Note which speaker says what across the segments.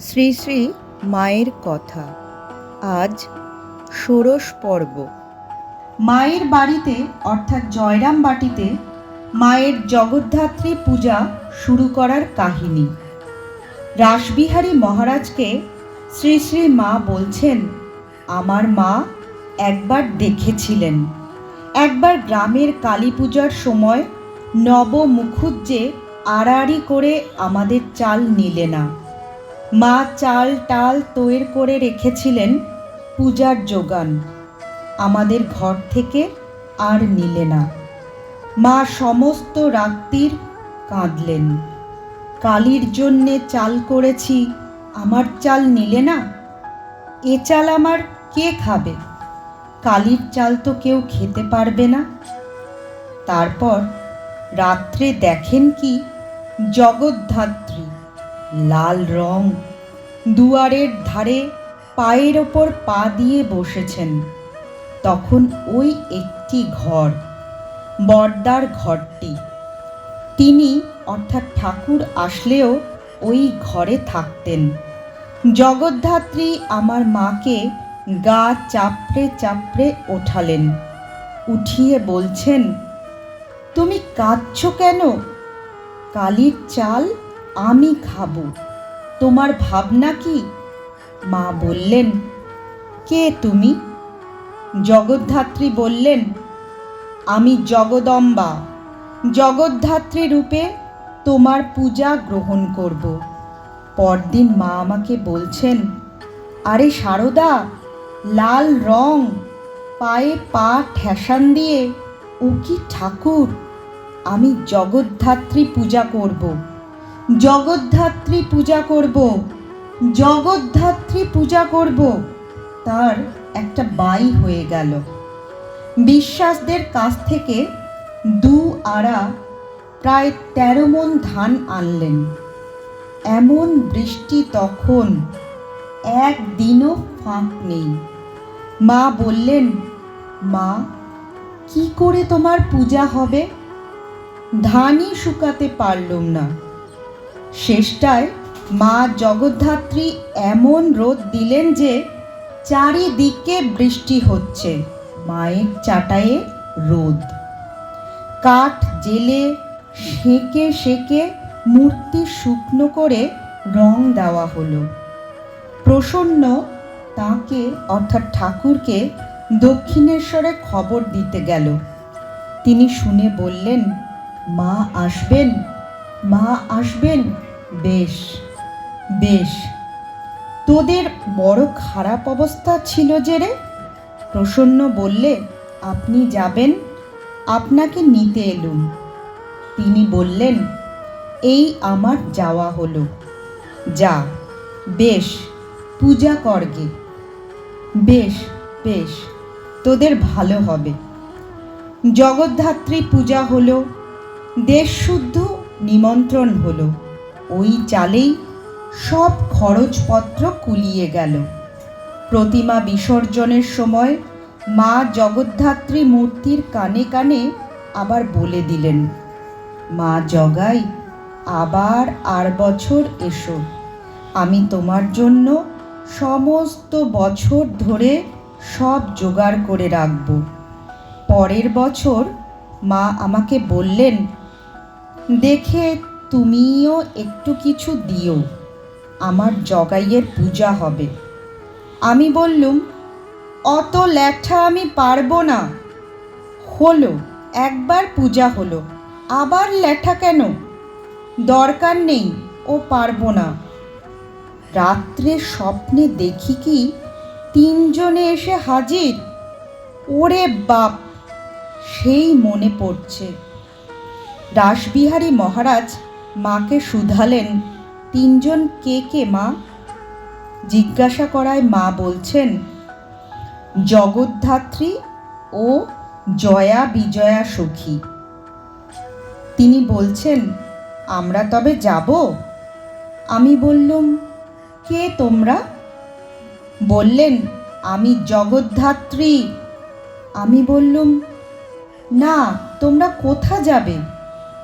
Speaker 1: শ্রী শ্রী মায়ের কথা। আজ ষোড়শ পর্ব। মায়ের বাড়িতে, অর্থাৎ জয়রাম বাটিতে, মায়ের জগদ্ধাত্রী পূজা শুরু করার কাহিনী। রাসবিহারী মহারাজকে শ্রী শ্রী মা বলছেন, আমার মা একবার দেখেছিলেন। একবার গ্রামের কালী পূজার সময় নব মুখুজ্জে আড়াআড়ি করে আমাদের চাল নিলে না। মা চাল টাল তৈর করে রেখেছিলেন পূজার যোগান। আমাদের ঘর থেকে আর নিলে না। মা সমস্ত রাত্রির কাঁদলেন। কালির জন্যে চাল করেছি, আমার চাল নিলে না? এ চাল আমার কে খাবে? কালির চাল তো কেউ খেতে পারবে না। তারপর রাত্রে দেখেন কি জগদ্ধাত্রী। লাল রং দুয়ারের ধারে পায়ের ওপর পা দিয়ে বসেছেন। তখন ওই একটি ঘর বর্দার ঘরটি। তিনি অর্থাৎ ঠাকুর আসলেও ওই ঘরে থাকতেন। জগদ্ধাত্রী আমার মাকে গা চাপড়ে চাপড়ে ওঠালেন। উঠিয়ে বলছেন, তুমি কাঁদছ কেন? কালির চাল আমি খাব। তোমার ভাবনা কি? মা বললেন, কে তুমি? জগদ্ধাত্রী বললেন, আমি জগদম্বা। জগদ্ধাত্রী রূপে তোমার পূজা গ্রহণ করব। পরদিন মা আমাকে বলছেন, আরে সারদা, লাল রং, পায়ে পা ঠেসান দিয়ে ও কি ঠাকুর, আমি জগদ্ধাত্রী পূজা করব। জগদ্ধাত্রী পূজা করব। জগদ্ধাত্রী পূজা করব। তার একটা বাই হয়ে গেল। বিশ্বাসদের কাছ থেকে দু আড়া প্রায় তেরো মন ধান আনলেন। এমন বৃষ্টি তখন একদিনও ফাঁক নেই। মা বললেন, মা, কি করে তোমার পূজা হবে? ধানই শুকাতে পারলুম না। শেষটায় মা জগদ্ধাত্রী এমন রোদ দিলেন যে চারিদিকে বৃষ্টি হচ্ছে, মায়ের চাটায়ে রোদ। কাঠ জেলে সেঁকে সেঁকে মূর্তি শুকনো করে রং দেওয়া হলো। প্রসন্ন তাকে অর্থাৎ ঠাকুরকে দক্ষিণেশ্বরে খবর দিতে গেল। তিনি শুনে বললেন, মা আসবেন মা আসবেন। বেশ বেশ। তোদের বড় খারাপ অবস্থা ছিল যে রে? প্রসন্ন বললে, আপনি যাবেন, আপনাকে নিতে এলুম। তিনি বললেন, এই আমার যাওয়া হলো। যা, বেশ, পূজা করগে বেশ বেশ, তোদের ভালো হবে। জগদ্ধাত্রী পূজা হলো, দেশশুদ্ধ নিমন্ত্রণ হলো। ওই চালেই সব খরচপত্র কুলিয়ে গেল। প্রতিমা বিসর্জনের সময় মা জগদ্ধাত্রী মূর্তির কানে কানে আবার বলে দিলেন, মা জগাই, আবার আর বছর এসো। আমি তোমার জন্য সমস্ত বছর ধরে সব জোগাড় করে রাখব। পরের বছর মা আমাকে বললেন, দেখে তুমিও একটু কিছু দিও, আমার জগাইয়ের পূজা হবে। আমি বললুম, অত ল্যাঠা আমি পারব না। হলো, একবার পূজা হলো, আবার ল্যাঠা কেন? দরকার নেই, ও পারব না। রাত্রে স্বপ্নে দেখি কি, তিনজনে এসে হাজির? ওরে বাপ, সেই মনে পড়ছে। রাসবিহারী মহারাজ মাকে শুধালেন। তিনজন কে কে মা? জিজ্ঞাসা করায় মা বলছেন, জগদ্ধাত্রী ও জয়া বিজয়া সখী। তিনি বলছেন, আমরা তবে যাব? আমি বললুম, কে তোমরা? বললেন, আমি জগদ্ধাত্রী। আমি বললুম, না, তোমরা কোথা যাবে?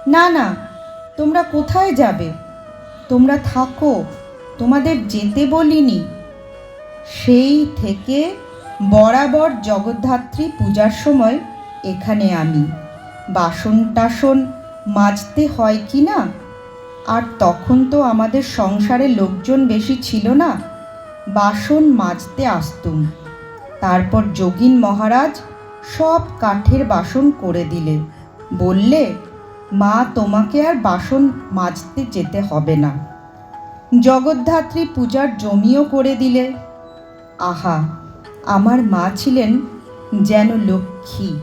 Speaker 1: না না তোমরা কোথায় যাবে? তোমরা থাকো, তোমাদের যেতে বলিনি। সেই থেকে বরাবর জগদ্ধাত্রী পূজার সময় এখানে আমি। বাসন টাসন মাজতে হয় কি না? আর তখন তো আমাদের সংসারে লোকজন বেশি ছিল না। বাসন মাজতে আসতুম। তারপর যোগিন মহারাজ সব কাঠের বাসন করে দিলে। বললে মা, তোমাকে আর বাসন মাজতে যেতে হবে না। জগদ্ধাত্রী পূজার জমিও করে দিলে। আহা, আমার মা ছিলেন যেন লক্ষ্মী।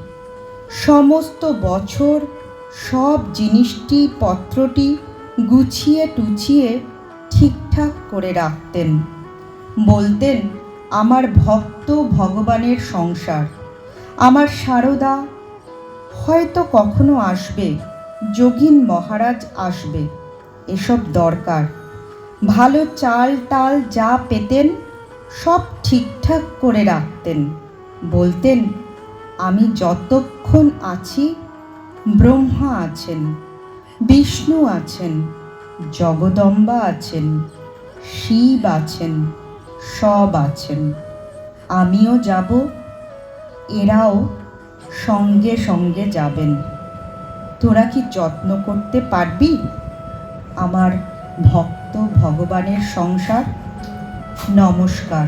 Speaker 1: সমস্ত বছর সব জিনিসটি, পত্রটি গুছিয়ে টুছিয়ে ঠিকঠাক করে রাখতেন। বলতেন, আমার ভক্ত ভগবানের সংসার, আমার সারদা হয়তো কখনো আসবে। যোগিন মহারাজ আসবে। এসব দরকার। ভালো চাল টাল যা পেতেন, সব ঠিকঠাক করে রাখতেন। বলতেন, আমি যতক্ষণ আছি, ব্রহ্মা আছেন, বিষ্ণু আছেন, জগদম্বা আছেন, শিব আছেন, সব আছেন। আমিও যাব, এরাও সঙ্গে সঙ্গে যাবেন। তোরা কি যত্ন করতে পারবি? আমার ভক্ত ভগবানের সংসার। নমস্কার।